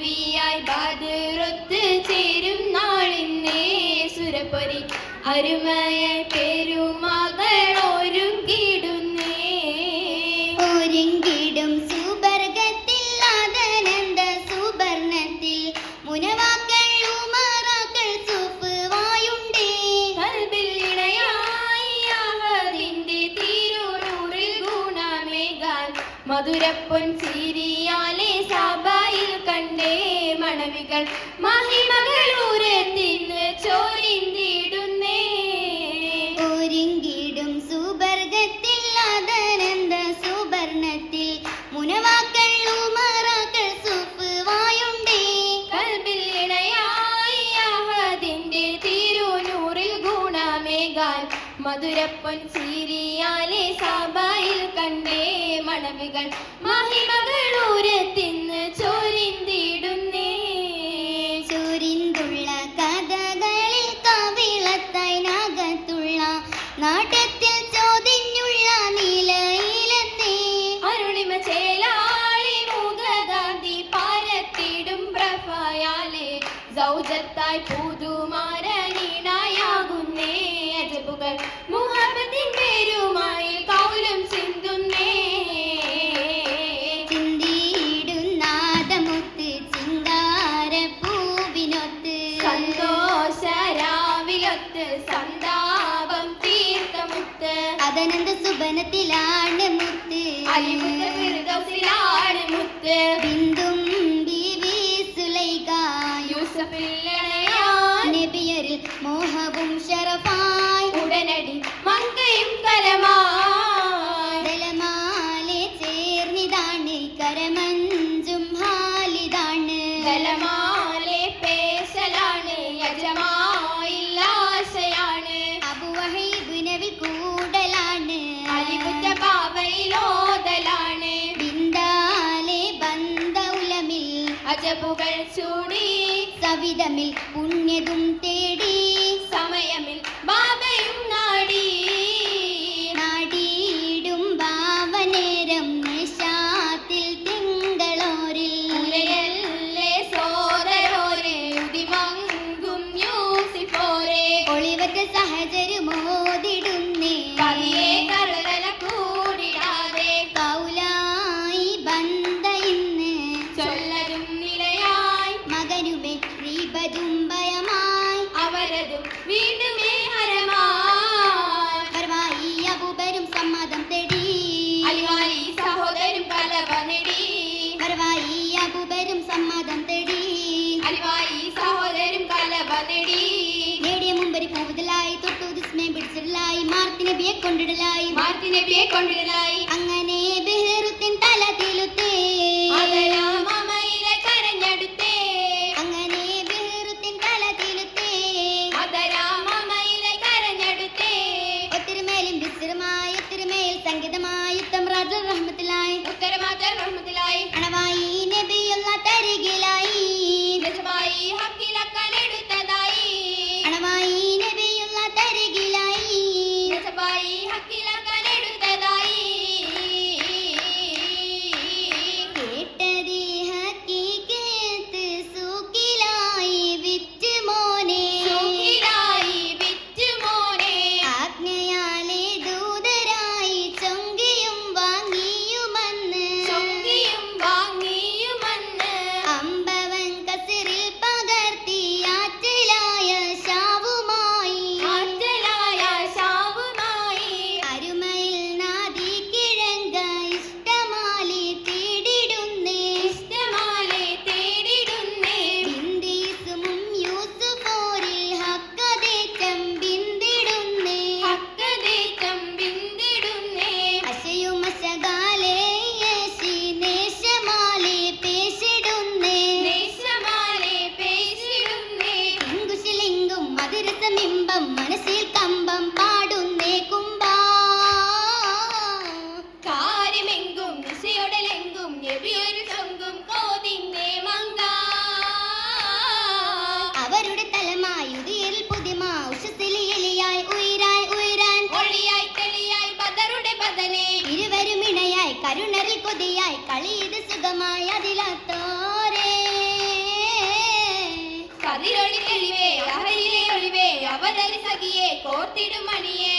നബിയായി ബാദുറത്ത് ചേരും നാളിന്നേ സുരപ്പൊരി അരുമയായി പെരുമകൾ മധുരപ്പൊൻ സീരിയാലെ സഭയിൽ കണ്ടേ മണവികൾ. മഹിമകളൂരത്തിന് ചോരിന്തിടുന്നേ. ഒരുങ്കിടും സുബർഗത്തിൽ അതനന്ത സുവർണത്തിൽ. മുനവാക്കൾ സൂപ്പ് വായുണ്ടേ. കൽബിൽ ഇണയായി അഹദിന്റെ തിരുനൂറിൽ ഗുണമേകാൽ മധുരപ്പൊൻ സീരിയാലെ സഭ മഴമഴവികൾ മഹിമകളൂരത്തിന്ന് ചോരിന്തിടുന്നേ. ചോരിന്തുള്ള കഥകളിൽ കവിളത്തൈനകത്തുള്ള നാട്ടത്തിൽ ചോദിഞ്ഞുള്ള നിലയിലെന്നേ. അരുളിമ ചേലാളി മുഖദാന്തി പാരത്തിടും പ്രഭയാലേ. സൗജത്തായി പുതുമാരേ അതാനന്ദ സുബനത്തിലാണ് മുത്ത്. അലിമുത്ത് ബിന്ദും പുകൾ ചൂടി. സവിതമിൽ പുണ്യതും തേടി. സമയമിൽ ബാബയും നാടി. അതിനെ പേക്കൊണ്ടിരുന്നായി പുതിയായി കളിയിത് സുഖമായി അതിലത്തോരേ കതിരൊളി തെളിവേ അവരിലെ ഒളിവേ അവതരി സഖിയെ കോർത്തിടും മണിയേ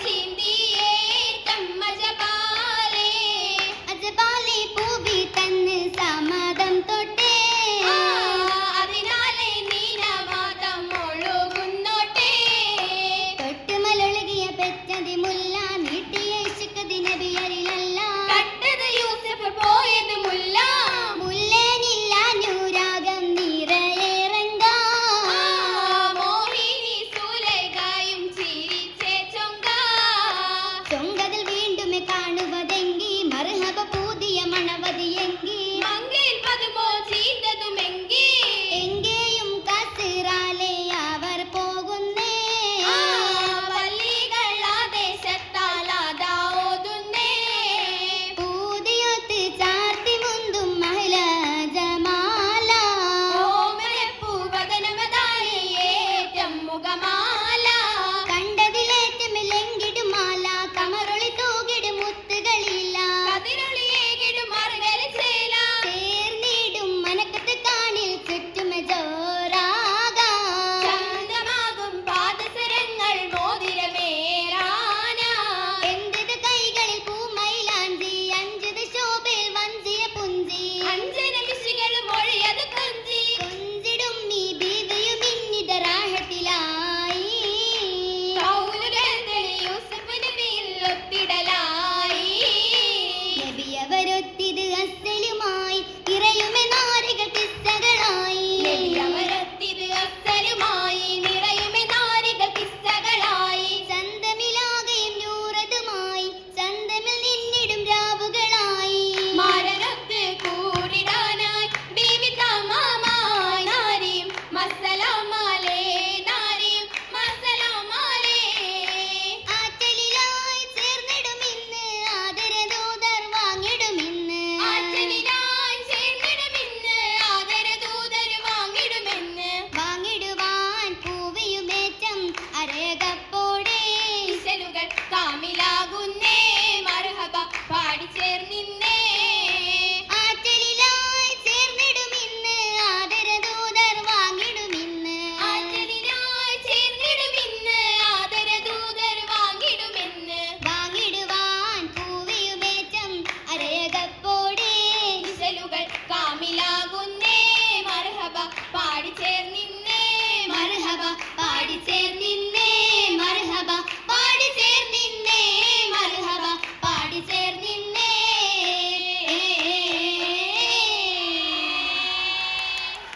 clean.